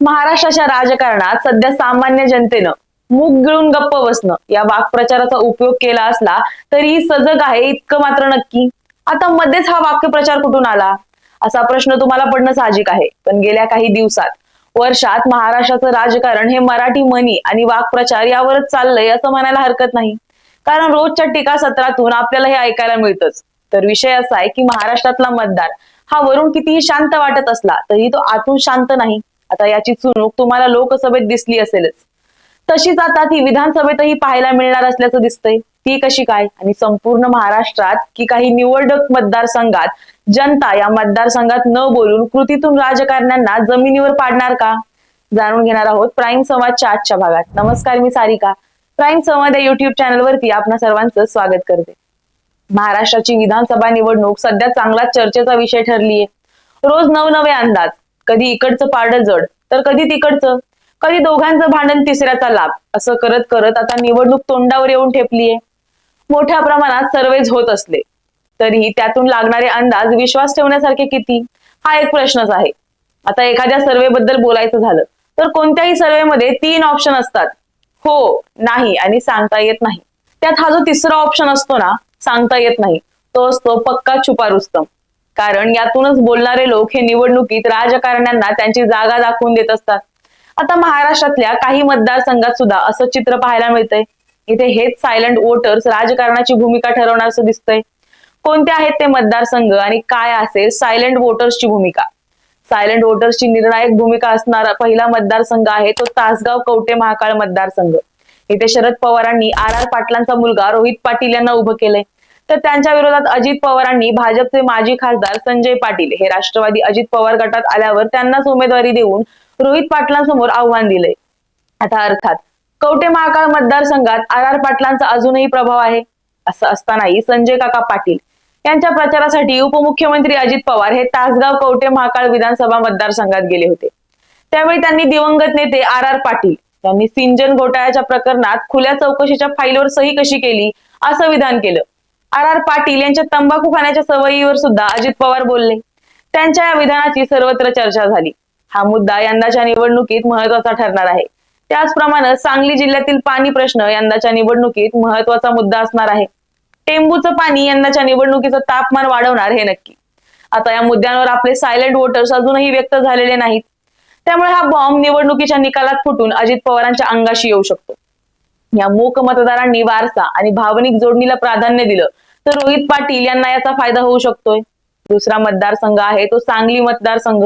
महाराष्ट्राच्या राजकारणात सध्या सामान्य जनतेनं मूग गिळून गप्प बसणं या वाक्प्रचाराचा उपयोग केला असला तरीही सजग आहे इतकं मात्र नक्की. आता मध्येच हा वाक्यप्रचार कुठून आला? असा प्रश्न तुम्हाला पडणं साहजिक आहे. पण गेल्या काही दिवसात वर्षात महाराष्ट्राचं राजकारण हे मराठी म्हणी आणि वाक्प्रचार यावरच चाललंय असं म्हणायला हरकत नाही. कारण रोजच्या टीका सत्रातून आपल्याला हे ऐकायला मिळतच. तर विषय असा आहे की महाराष्ट्रातला मतदार हा वरून कितीही शांत वाटत असला तरी तो आतून शांत नाही. आता याची चुणूक तुम्हाला लोकसभेत दिसली असेलच. तशीच आता ती विधानसभेतही पाहायला मिळणार असल्याचं दिसतंय. ती कशी काय? आणि संपूर्ण महाराष्ट्रात की काही निवडक मतदारसंघात जनता या मतदारसंघात न बोलून कृतीतून राजकारण्यांना जमिनीवर पाडणार का? जाणून घेणार आहोत प्राईम संवादच्या आजच्या भागात. नमस्कार मी सारिका. प्राईम संवाद या युट्यूब चॅनलवरती आपणा सर्वांचं स्वागत करते. महाराष्ट्राची विधानसभा निवडणूक सध्या चांगलाच चर्चेचा विषय ठरलीये. रोज नवनवे अंदाज. कधी इकडचं पाड जड तर कधी तिकडचं. कधी दोघांचं भांडण तिसऱ्याचा लाभ. असं करत करत आता निवडणूक तोंडावर येऊन ठेपलीये. मोठ्या प्रमाणात सर्वेज होत असले तरीही त्यातून लागणारे अंदाज विश्वास ठेवण्यासारखे किती? हा एक प्रश्नच आहे. आता एखाद्या सर्वे बद्दल बोलायचं झालं तर कोणत्याही सर्वेमध्ये तीन ऑप्शन असतात. हो नाही आणि सांगता येत नाही. त्यात हा जो तिसरा ऑप्शन असतो ना सांगता येत नाही. तो असतो पक्का छुपा रुस्तम. कारण यातूनच बोलणारे लोक हे निवडणुकीत राजकारण्यांना त्यांची जागा दाखवून देत असतात. आता महाराष्ट्रातल्या काही मतदारसंघात सुद्धा असं चित्र पाहायला मिळतंय. इथे हेच सायलंट वोटर्स राजकारणाची भूमिका ठरवणार असं दिसतंय. कोणते आहेत ते मतदारसंघ आणि काय असेल सायलेंट वोटर्सची भूमिका? सायलेंट वोटर्सची निर्णायक भूमिका असणारा पहिला मतदारसंघ आहे तो तासगाव कवटे महाकाळ मतदारसंघ. इथे शरद पवारांनी आर आर पाटलांचा मुलगा रोहित पाटील यांना उभं केलंय. तर त्यांच्या विरोधात अजित पवारांनी भाजपचे माजी खासदार संजय पाटील हे राष्ट्रवादी अजित पवार गटात आल्यावर त्यांनाच उमेदवारी देऊन रोहित पाटलांसमोर आव्हान दिलंय. आता अर्थात कवटे महाकाळ मतदारसंघात आर आर पाटलांचा अजूनही प्रभाव आहे असं असतानाही संजय काका पाटील यांच्या प्रचारासाठी उपमुख्यमंत्री अजित पवार हे तासगाव कवटे महाकाळ विधानसभा मतदारसंघात गेले होते. त्यावेळी त्यांनी दिवंगत नेते आर आर पाटील यांनी सिंचन घोटाळ्याच्या प्रकरणात खुल्या चौकशीच्या फाईलवर सही कशी केली असं विधान केलं. आर आर पाटील यांच्या तंबाखू खाण्याच्या सवयीवर सुद्धा अजित पवार बोलले. त्यांच्या या विधानाची सर्वत्र चर्चा झाली. हा मुद्दा यंदाच्या निवडणुकीत महत्त्वाचा ठरणार आहे. त्याचप्रमाणे सांगली जिल्ह्यातील पाणी प्रश्न यंदाच्या निवडणुकीत महत्त्वाचा मुद्दा असणार आहे. टेंबूचं पाणी यंदाच्या निवडणुकीचं तापमान वाढवणार हे नक्की. आता या मुद्द्यांवर आपले सायलेंट वोटर्स अजूनही व्यक्त झालेले नाहीत. त्यामुळे हा बॉम्ब निवडणुकीच्या निकालात फुटून अजित पवारांच्या अंगाशी येऊ शकतो. या मूक मतदारांनी वारसा आणि भावनिक जोडणीला प्राधान्य दिलं तर रोहित पाटील यांना याचा फायदा होऊ शकतोय. दुसरा मतदारसंघ आहे तो सांगली मतदारसंघ.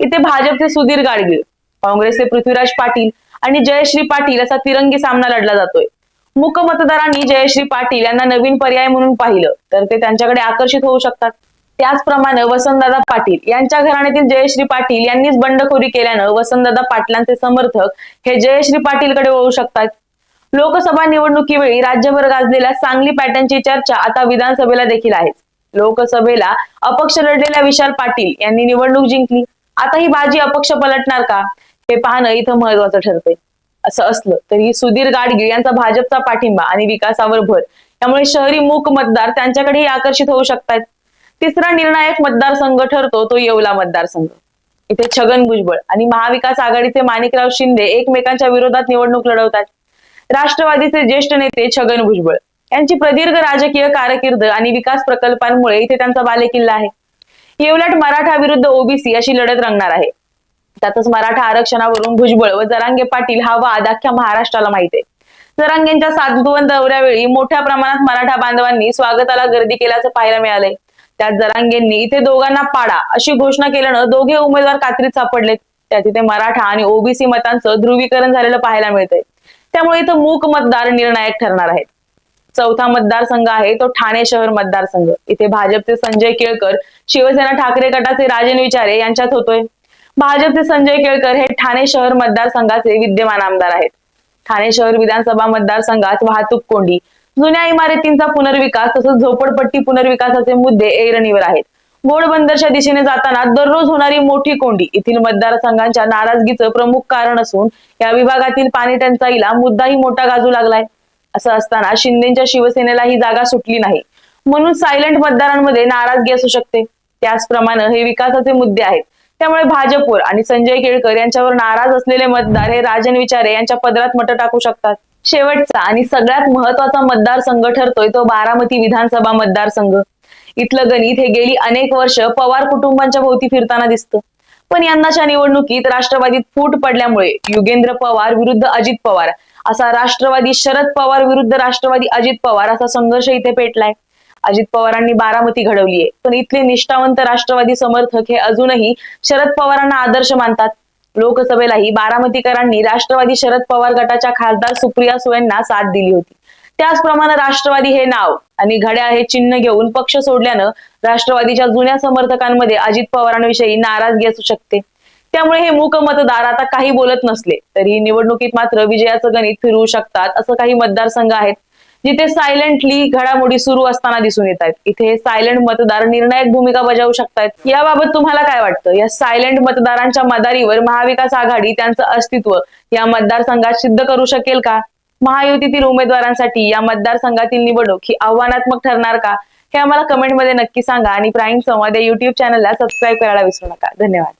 इथे भाजपचे सुधीर गाडगीळ काँग्रेसचे पृथ्वीराज पाटील आणि जयश्री पाटील असा तिरंगी सामना लढला जातोय. मूक मतदारांनी जयश्री पाटील यांना नवीन पर्याय म्हणून पाहिलं तर ते त्यांच्याकडे आकर्षित होऊ शकतात. त्याचप्रमाणे वसंतदादा पाटील यांच्या घराण्यातील जयश्री पाटील यांनीच बंडखोरी केल्यानं वसंतदादा पाटलांचे समर्थक हे जयश्री पाटीलकडे वळू शकतात. लोकसभा निवडणुकीवेळी राज्यभर गाजलेल्या सांगली पॅटर्नची चर्चा आता विधानसभेला देखील आहे लोकसभेला अपक्ष लढलेल्या विशाल पाटील यांनी निवडणूक जिंकली. आता ही बाजी अपक्ष पलटणार का? हे पाहणं इथं महत्वाचं ठरतंय. असं असलं तरी सुधीर गाडगीळ यांचा भाजपचा पाठिंबा आणि विकासावर भर. त्यामुळे शहरी मूक मतदार त्यांच्याकडेही आकर्षित होऊ शकतात तिसरा निर्णायक मतदारसंघ ठरतो तो येवला मतदारसंघ. इथे छगन भुजबळ आणि महाविकास आघाडीचे माणिकराव शिंदे एकमेकांच्या विरोधात निवडणूक लढवतात राष्ट्रवादीचे ज्येष्ठ नेते छगन भुजबळ. यांची प्रदीर्घ राजकीय कारकीर्द आणि विकास प्रकल्पांमुळे इथे त्यांचा बालेकिल्ला आहे. येवलट मराठा विरुद्ध ओबीसी अशी लढत रंगणार आहे. त्यातच मराठा आरक्षणावरून भुजबळ व जरांगे पाटील हा वाद अख्ख्या महाराष्ट्राला माहिती आहे. जरांगेंच्या साधुवन दौऱ्यावेळी मोठ्या प्रमाणात मराठा बांधवांनी स्वागताला गर्दी केल्याचं पाहायला मिळालंय. त्यात जरांगेंनी इथे दोघांना पाडा अशी घोषणा केल्यानं दोघे उमेदवार कात्रीत सापडलेत. त्यात इथे मराठा आणि ओबीसी मतांचं ध्रुवीकरण झालेलं पाहायला मिळतंय. त्यामुळे इथं मूक मतदार निर्णायक ठरणार आहेत. चौथा मतदारसंघ आहे तो ठाणे शहर मतदारसंघ. इथे भाजपचे संजय केळकर शिवसेना ठाकरे गटाचे राजन विचारे यांच्यात होतोय. भाजपचे संजय केळकर हे ठाणे शहर मतदारसंघाचे विद्यमान आमदार आहेत. ठाणे शहर विधानसभा मतदारसंघात वाहतूक कोंडी. जुन्या इमारतींचा पुनर्विकास तसंच झोपडपट्टी पुनर्विकासाचे मुद्दे ऐरणीवर आहेत. घोडबंदरच्या दिशेने जाताना दररोज होणारी मोठी कोंडी. येथील मतदारसंघांच्या नाराजगीचं प्रमुख कारण असून या विभागातील पाणी टंचाईला मुद्दाही मोठा गाजू लागलाय. असं असताना शिंदेच्या शिवसेनेला ही जागा सुटली नाही. म्हणून सायलेंट मतदारांमध्ये नाराजगी असू शकते. त्याचप्रमाणे हे विकासाचे मुद्दे आहेत. त्यामुळे भाजपवर आणि संजय केळकर यांच्यावर नाराज असलेले मतदार हे राजन विचारे यांच्या पदरात मत टाकू शकतात. शेवटचा आणि सगळ्यात महत्त्वाचा मतदारसंघ ठरतोय तो बारामती विधानसभा मतदारसंघ. इथलं गणित हे गेली अनेक वर्ष पवार कुटुंबांच्या भोवती फिरताना दिसतं. पण यंदाच्या निवडणुकीत राष्ट्रवादीत फूट पडल्यामुळे युगेंद्र पवार विरुद्ध अजित पवार असा राष्ट्रवादी शरद पवार विरुद्ध राष्ट्रवादी अजित पवार असा संघर्ष इथे पेटलाय. अजित पवारांनी बारामती घडवलीये पण इथले निष्ठावंत राष्ट्रवादी समर्थक हे अजूनही शरद पवारांना आदर्श मानतात. लोकसभेलाही बारामतीकरांनी राष्ट्रवादी शरद पवार गटाच्या खासदार सुप्रिया सुळेंना साथ दिली होती. त्याचप्रमाणे राष्ट्रवादी हे नाव आणि घड्याळ हे चिन्ह घेऊन पक्ष सोडल्यानं राष्ट्रवादीच्या जुन्या समर्थकांमध्ये अजित पवारांविषयी नाराजगी असू शकते. त्यामुळे हे मूक मतदार आता काही बोलत नसले तरी निवडणुकीत मात्र विजयाचं गणित फिरवू शकतात असं काही मतदारसंघ आहेत जिथे सायलेंटली घडामोडी सुरू असताना दिसून येत आहेत. इथे सायलेंट मतदार निर्णायक भूमिका बजावू शकतात याबाबत तुम्हाला काय वाटतं? या सायलेंट मतदारांच्या मदारीवर महाविकास आघाडी त्यांचं अस्तित्व या मतदारसंघात सिद्ध करू शकेल का? महायुतीतील उमेदवारांसाठी या मतदारसंघातील निवडणूक ही आव्हानात्मक ठरणार का? हे आम्हाला कमेंटमध्ये नक्की सांगा आणि प्राईम संवाद या युट्यूब चॅनलला सबस्क्राईब करायला विसरू नका. धन्यवाद.